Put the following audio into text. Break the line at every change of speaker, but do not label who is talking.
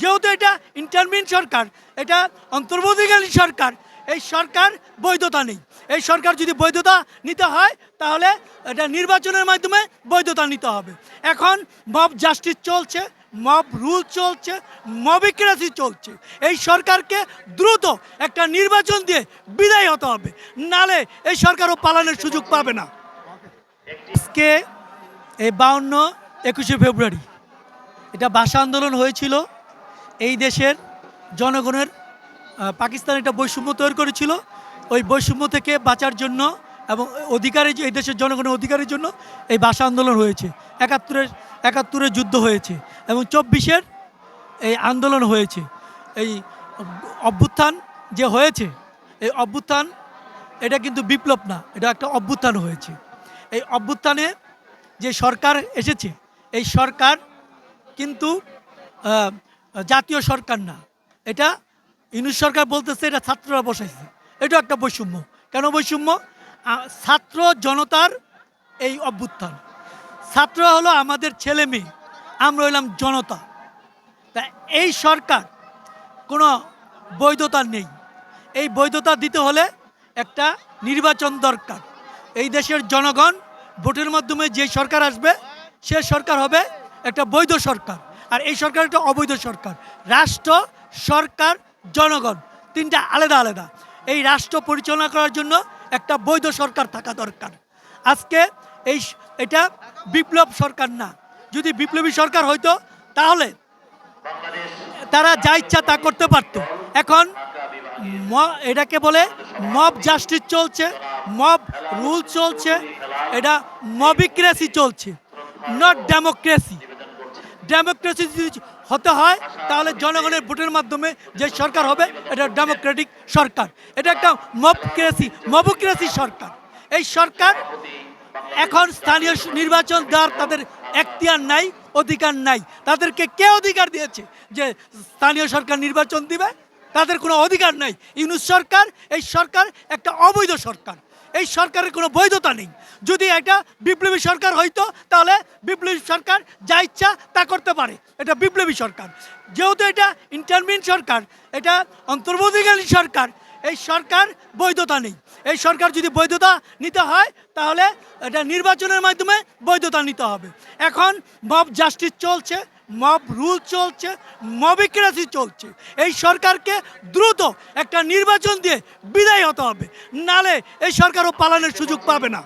যেহেতু এটা ইন্টারমিন সরকার, এটা অন্তর্বর্তীকালীন সরকার, এই সরকার বৈধতা নেই। এই সরকার যদি বৈধতা নিতে হয়, তাহলে এটা নির্বাচনের মাধ্যমে বৈধতা নিতে হবে। এখন মব জাস্টিস চলছে মব রুল চলছে মবিক্রেসি চলছে। এই সরকারকে দ্রুত একটা নির্বাচন দিয়ে বিদায় হতে হবে। নালে এই সরকারও পালানোর সুযোগ পাবে না। আজকে এই বাউন্ন একুশে ফেব্রুয়ারি, এটা ভাষা আন্দোলন হয়েছিল। এই দেশের জনগণের পাকিস্তান একটা বৈষম্য তৈরি করেছিল। ওই বৈষম্য থেকে বাঁচার জন্য এবং অধিকারের এই দেশের জনগণের অধিকারের জন্য এই ভাষা আন্দোলন হয়েছে। একাত্তরের একাত্তরের যুদ্ধ হয়েছে এবং চব্বিশের এই আন্দোলন হয়েছে। এই অভ্যুত্থান যে হয়েছে, এই অভ্যুত্থান, এটা কিন্তু বিপ্লব না, এটা একটা অভ্যুত্থান হয়েছে। এই অভ্যুত্থানে যে সরকার এসেছে, এই সরকার কিন্তু জাতীয় সরকার না। এটা ইউনুস সরকার বলতেছে, এটা ছাত্ররা বসাইছে। এটা একটা বৈষম্য। কেন বৈষম্য? ছাত্র জনতার এই অভ্যুত্থান। ছাত্ররা হলো আমাদের ছেলে মেয়ে। আমরা হইলাম জনতা। তা এই সরকার কোনো বৈধতা নেই। এই বৈধতা দিতে হলে একটা নির্বাচন দরকার। এই দেশের জনগণ ভোটের মাধ্যমে যে সরকার আসবে, সে সরকার হবে একটা বৈধ সরকার। আর এই সরকার একটা অবৈধ সরকার। রাষ্ট্র, সরকার, জনগণ, তিনটা আলাদা আলাদা। এই রাষ্ট্র পরিচালনা করার জন্য একটা বৈধ সরকার থাকা দরকার। আজকে এই এটা বিপ্লব সরকার না। যদি বিপ্লবী সরকার হইতো, তাহলে তারা যা ইচ্ছা তা করতে পারত। এখন এটাকে বলে মব জাস্টিস চলছে, মব রুল চলছে, এটা মবিক্রেসি চলছে, নট ডেমোক্রেসি। ডেমোক্রেসি যদি হতে হয়, তাহলে জনগণের ভোটের মাধ্যমে যে সরকার হবে, এটা ডেমোক্রেটিক সরকার। এটা একটা মবক্রেসি মবক্রেসি সরকার। এই সরকার এখন স্থানীয় নির্বাচন দেওয়ার তাদের এখতিয়ার নাই, অধিকার নাই। তাদেরকে কে অধিকার দিয়েছে যে স্থানীয় সরকার নির্বাচন দিবে? তাদের কোনো অধিকার নাই। ইউনুস সরকার, এই সরকার একটা অবৈধ সরকার। এই সরকারের কোনো বৈধতা নেই। যদি এটা বিপ্লবী সরকার হইতো, তাহলে বিপ্লবী সরকার যা ইচ্ছা তা করতে পারে। এটা বিপ্লবী সরকার। যেহেতু এটা ইন্টারমিন সরকার, এটা অন্তর্বর্তীকালীন সরকার, এই সরকার বৈধতা নেই। এই সরকার যদি বৈধতা নিতে হয়, তাহলে এটা নির্বাচনের মাধ্যমে বৈধতা নিতে হবে। এখন মব জাস্টিস চলছে মব রুল চলছে, মবিক্রেসি চলছে। এই সরকারকে দ্রুত একটা নির্বাচন দিয়ে বিদায় হতে হবে। নালে এই সরকারও পালানোর সুযোগ পাবে না।